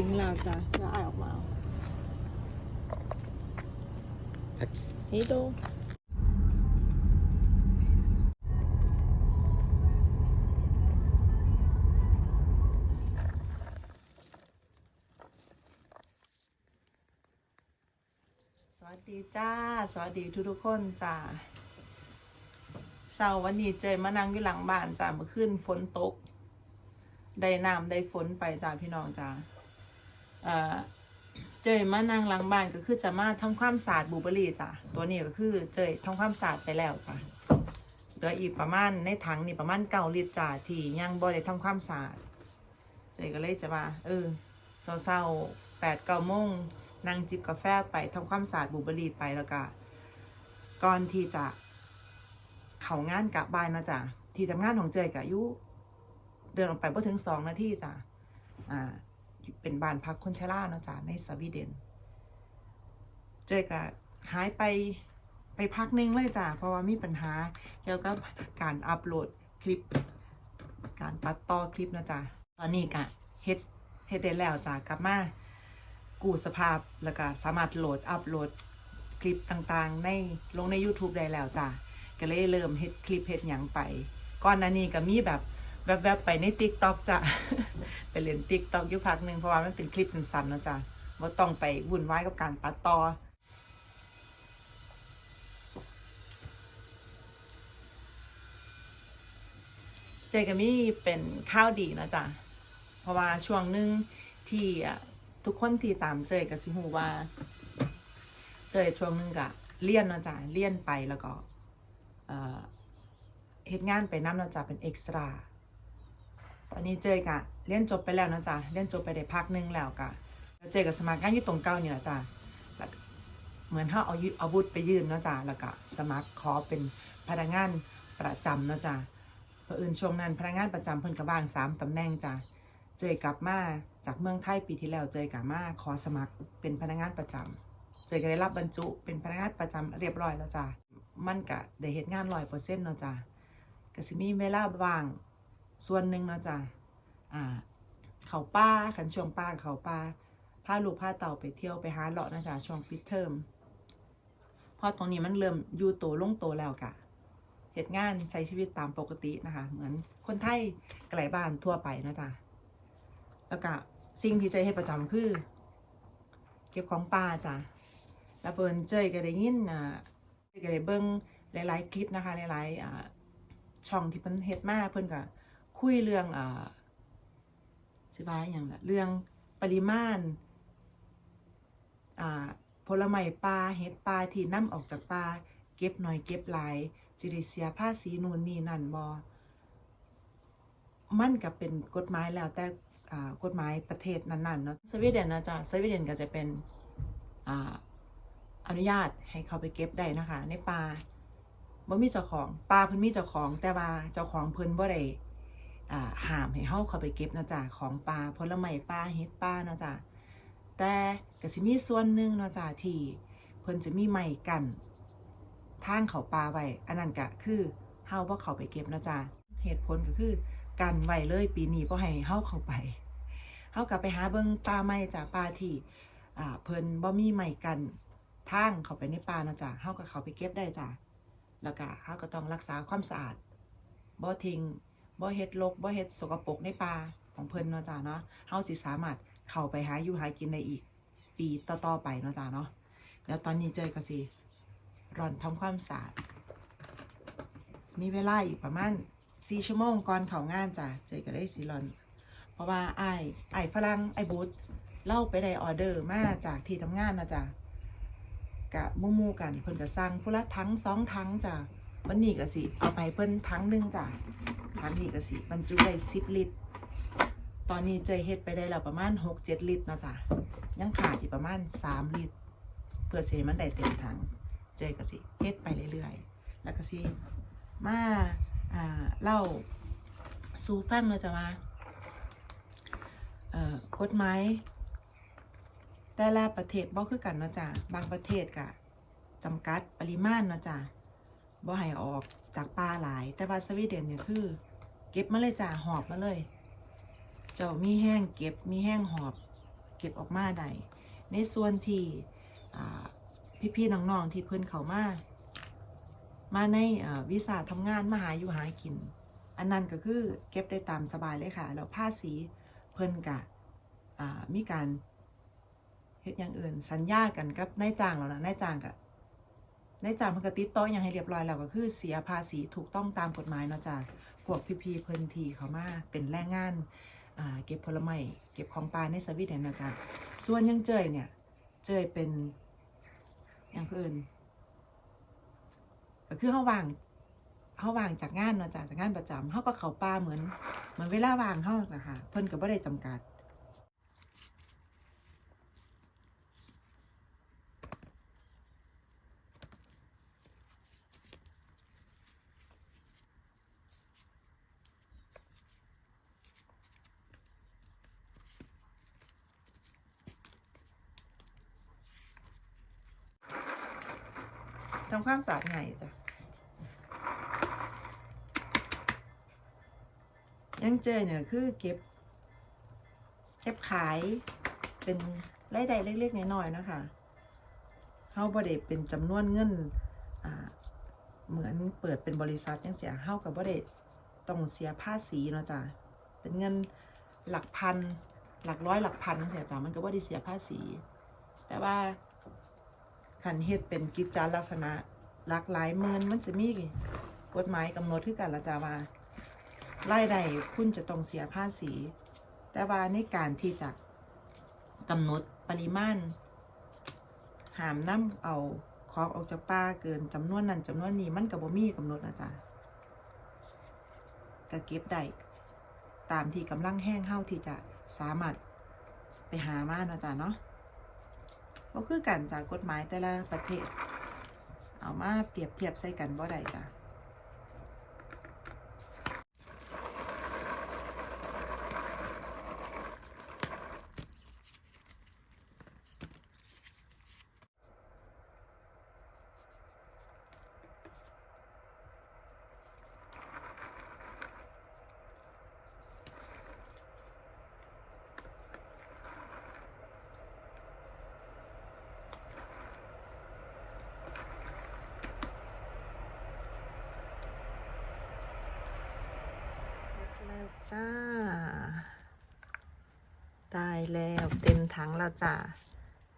ถึงแล้วจ้ะแล้วอายออกมาเฮ้ยโดสวัสดีจ้า สวัสดีทุกทุกๆคนจ้าเสาร์วันนี้เจยมานั่งอยู่หลังบ้านจ้าเมื่อคืนฝนตก ได้น้ำได้ฝนไปจ้าพี่น้องจ้า เจยมานั่งหลังบ้านก็คือจะมาทำความสะอาดบูเบอรี่จ้าตัวนี้ก็คือเจยทำความสะอาดไปแล้วจ้าเหลืออีกประมาณในถังนี่ประมาณเก้าลิตรจ้าที่ยังบ่ได้ทำความสะอาดเจยก็เลยจะว่าเออเศร้าๆแปดเก้าโมงนั่งจิบกาแฟไปทำความสะอาดบูเบอรี่ไปแล้วก็ก่อนที่จะเข้างานกลับบ้านนะจ้ะที่ทำงานของเจยกับยุเดินออกไปพอถึงสองนาทีจ้ะอ่า เป็นบ้านพักคนชราเนาะจ้ะในสวีเดน เจยก็หายไปไปพักนึงเลยจ้ะเพราะว่ามีปัญหาเกี่ยวกับการอัปโหลดคลิป การตัดต่อคลิปนะจ๊ะตอนนี้ก็เฮ็ดเฮ็ดได้แล้วจ้ะกลับมากูสภาพแล้วก็สามารถโหลดอัพโหลดคลิปต่างๆ ในลงใน YouTube ได้แล้วจ้ะก็เลยเริ่มเฮ็ดคลิปเฮ็ดหยังไป ก่อนหน้านี้ก็มีแบบ แวบๆไปใน TikTok จ้ะ ไปเล่น TikTok อกยู่พักหนึ่งเพราะว่ามันเป็นคลิปสั้นๆนะจ้ะบ่าต้องไปวุ่นวายกับการตัดต่อเจก็มี่เป็นข้าวดีนะจ๊ะ เพราะว่าช่วงหนึ่งที่ทุกคนที่ตามเจยก็สิหูว่า เจยช่วงหนึ่งก็เรียนนะจ๊ะเรียนไปแล้วก็เอ่อเฮ็ดงานไปน้ำนะจ๊ะเป็นเอ็กซ์ตร้า ตอนนี้เจยก็เรียนจบไปแล้วนะจ๊ะเรียนจบไปได้พักหนึงแล้วก็เจยก็สมัครงานอยู่ตรงเก้านี่แหละจ้ะเหมือนถ้าเอายุอาวุธไปยื่นเนาะจ๊ะแล้วก็สมัครขอเป็นพนักงานประจำเนาะจ๊ะเผอิญช่วงนั้นพนักงานประจำเพิ่นกระบางสามตำแหน่งจ้ะเจยกลับมาจากเมืองไทยปีที่แล้วเจยกลับมาขอสมัครเป็นพนักงานประจำเจยก็ได้รับบรรจุเป็นพนักงานประจำเรียบร้อยแล้วจ้ะมันก็ได้เฮ็ดงานร้อยเปอร์เซ็นต์เนาะจ้ะก็สิมีเวลาว่าง ส่วนหนึ่งเนาะจ้ะอ่า เขาป้าขันช่วงป้าเขาป้าพาลูกพาเต่าไปเที่ยวไปหาเลาะนะจ๊ะช่วงปิดเทอมพอตรงนี้มันเริ่มอยู่โตลงโตแล้วกะเหตุงานใช้ชีวิตตามปกตินะคะ เหมือนคนไทยไกลบ้านทั่วไปนะจ๊ะแล้วก็สิ่งที่เจให้ประจำคือ เก็บของป่าจ้ะแล้วเปิ้นเจยก็ได้ยินอ่าก็ได้เบิ่งหลาย ๆ คลิปนะคะ หลายๆอ่าช่องที่เพิ่นเฮ็ดมาเพิ่นก็ คุยเรื่องอ่าสิว่าอย่างละเรื่องปริมาณอ่าผลไม้ป่าเห็ดป่าที่นำออกจากป่าเก็บหน่อยเก็บหลายจิริเสียภาษีนู่นนี่นั่นบอมันก็เป็นกฎหมายแล้วแต่กฎหมายประเทศนั้นๆเนาะสวีเดนนะจ๊ะสวีเดนก็จะเป็นอ่าอนุญาตให้เขาไปเก็บได้นะคะ ในป่าบ่มีเจ้าของป่าเพิ่นมีเจ้าของแต่ว่าเจ้าของเพิ่นบ่ได้ หามให้เฮาเข้าไปเก็บนะจ๊ะของป่าผลไม้ป่าเห็ดป่าเนาะจ๊ะแต่ก็สิมีส่วนหนึ่งเนาะจ๊ะที่เพิ่นจะมีไม้กันทางเขาปลาไว้อันนั้นก็คือเฮาบ่เขาไปเก็บนะจ๊ะเหตุผลก็คือกันไว้เลยปีนี้บ่ให้เฮาเข้าไปเฮากลับไปหาเบิ่งป่าไม้จากป่าที่อ่าเพิ่นบ่มีไม้กันทางเข้าไปในป่านะจ๊ะเฮาก็เข้าไปเก็บได้จ้ะแล้วก็เฮาก็ต้องรักษาความสะอาดบ่ทิ้ง บ่เฮ็ดรกบ่เฮ็ดสกปรกในป่าของเพิ่นเนาะจ้ะเนาะเฮาสิสามารถเข้าไปหาอยู่หากินได้อีก ปีต่อๆไปเนาะจ้ะเนาะแล้วตอนนี้เจยก็สิร่อนทำความสะอาดมีเวลาอีกประมาณสี่ชั่วโมงก่อนเขางานจ้ะเจก็ได้สีร่อน เพราะว่าไอ้ไอ้ายฝรั่งไอ้บูธเล่าไปได้ออเดอร์มาจากที่ทำงานนะจ้ะกะมู่มู่ๆกันเพิ่นก็สั่งผู้ละทั้งสองทั้งจ้ะวันนี้ก็สิเอาไปเพิ่นทั้งหนึ่งจ้ะ ทั้งนี้ก็สิบรรจุได้สิบลิตร ตอนนี้เจเฮ็ดไปได้แล้วประมาณหกเจ็ดลิตรเนาะจ้ะยังขาดอีกประมาณสามลิตร เพื่อเสมันได้เต็มถังเจก็สิเฮ็ดไปเรื่อยๆ แล้วก็สิมาอ่าเล่าสู่ฟังเนาะจ้ะว่าเอ่อกฎหมายแต่ละประเทศบ่คือกันเนาะจ้ะบางประเทศก็จำกัดปริมาณเนาะจ้ะบ่ให้ออกจากป่าหลาย แต่ว่าสวีเดนเนี่ยคือ ก็บมาเลยจ้ะหอบมาเลย เจ้ามีแห้งเก็บมีแห้งหอบ เก็บออกมาได้ในส่วนที่พี่ๆน้องๆที่เพิ่นเขามามาในวีซ่าทำงานมาหาอยู่หากิน อันนั้นก็คือเก็บได้ตามสบายเลยค่ะ แล้วภาษีเพิ่นกะมีการเฮ็ดอย่างอื่น สัญญากันกับนายจ้างแล้วนะนายจ้างกะนายจ้างมันก็ติดต่ออย่างให้เรียบร้อยแล้วก็คือเสียภาษีถูกต้องตามกฎหมายเนาะจ้ะ พวกพี่ๆเพิ่นทีเขามาเป็นแรงงานเก็บผลไม้เก็บของป่าในสวิตเดนเนะจ๊ะส่วนยังเจยเนี่ย เจยเป็นอย่างอื่นก็คือเขาวางเขาวางจากงานเนาะจ้ะจากงานประจำเขาก็เขาป่าเหมือน เหมือนเวลาวางเขานะคะเพิ่นก็บ่ได้จำกัด ทำความสะอาดไงจ้ะ ยังเจอเนี่ยคือเก็บ เก็บขายเป็นรายได้เล็กๆน้อยๆนะคะเขาบ่ได้เป็นจำนวนเงินเหมือนเปิดเป็นบริษัทยังเสียเฮากับบ่ได้ต้องเสียภาษีเนาะจ้ะเป็นเงินหลักพันหลักร้อยหลักพันจังเสียจ้ะมันก็บ่ได้เสียภาษี แต่ว่า ขันเฮ็ดเป็นกิจจาลักษณะหลากหลายหมื่นมันจะมีกฎหมายกำหนดคือกันละจาว่ารายได้คุณจะต้องเสียภาษี แต่ว่าในการที่จะกำหนดปริมาณหามน้ำเอาของออกจากป่าเกินจำนวนนั้นจำนวนนี้มันกับบ่มีกำหนดนะจ๊ะก็เก็บได้ตามที่กำลังแห้งเท่าที่จะสามารถไปหามานะจ๊ะเนาะ ก็คือกันจากกฎหมายแต่ละประเทศ เอามาเปรียบเทียบใส่กันบ่ได้จ้ะ แล้วจ้า ได้แล้วเต็มถังแล้วจ้า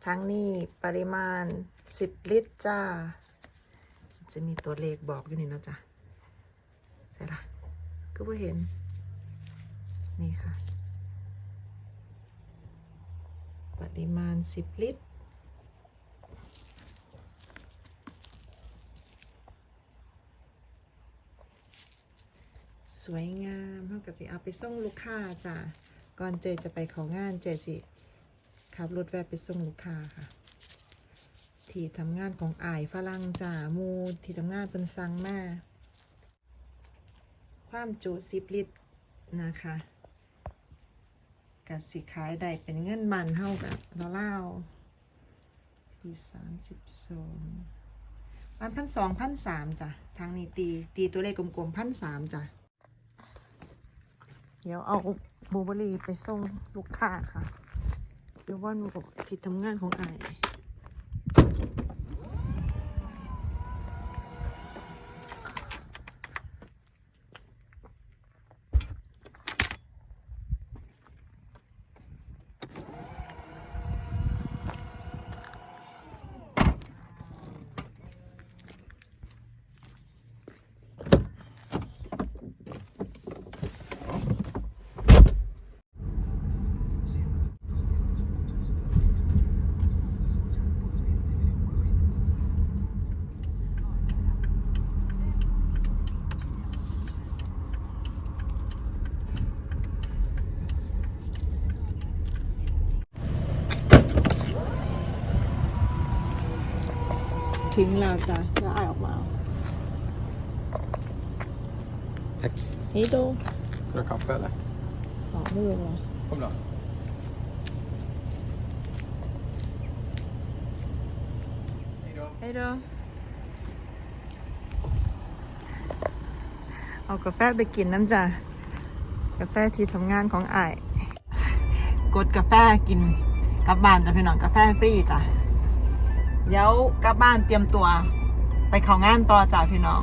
ทั้งนี้ปริมาณ 10 ลิตรจ้า จะมีตัวเลขบอกอยู่นี่นะจ้ะใช่ละก็ไม่เห็น นี่ค่ะ ปริมาณ 10 ลิตรสวยงามากับสิเอาไปส่งลูกค้าจ้ะก่อนเจจะไปของงานเจสิขับรถแวะไปส่งลูกค้าค่ะ ที่ทำงานของอายฝรั่งจ้ามูที่ทำงานเป็นสังมา ความจุสิบลิตรนะคะกับสิขายได้เป็นเงินมันเท่ากับเล่าที่สามสิบสองพันพันสองพันสามจ้ะ ทางนี้ตี ตีตัวเลขกลมๆพันสามจ้ะ เดี๋ยวเอาบูเบอรี่ไปส่งลูกค้าค่ะเดี๋ยววันกับที่ทำงานของไอ งแล้วจ้ะแล้วไอายออกมา Tack. เฮ้ยโด Ska du ha kaffe eller? อ๋อไม่รู้เหรอ Kom då. Hej då. เฮ้ยโดเอากาแฟไปกินน้ำจ้ะกาแฟที่ทำงานของไอายกดกาแฟกินกลับบ้านจ้ะพี่น้องกาแฟฟรีจ้ะ เดี๋ยวกลับบ้านเตรียมตัว ไปเข้างานต่อจ้ะพี่น้อง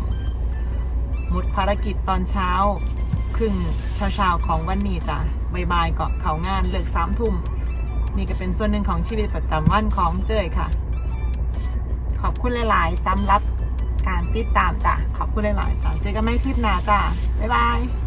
หมุดภารกิจตอนเช้า ครึ่งเช้าๆของวันนี้จ้ะบ่ายๆก็เข้างานเลิกสามทุ่มนี่ก็เป็นส่วนหนึ่งของชีวิตประจำวันของเจยค่ะ ขอบคุณหลายๆสำหรับการติดตามจ้ะขอบคุณหลายๆจ้ะเจอกันไม่คลิปหน้าจ้ะบ๊ายบาย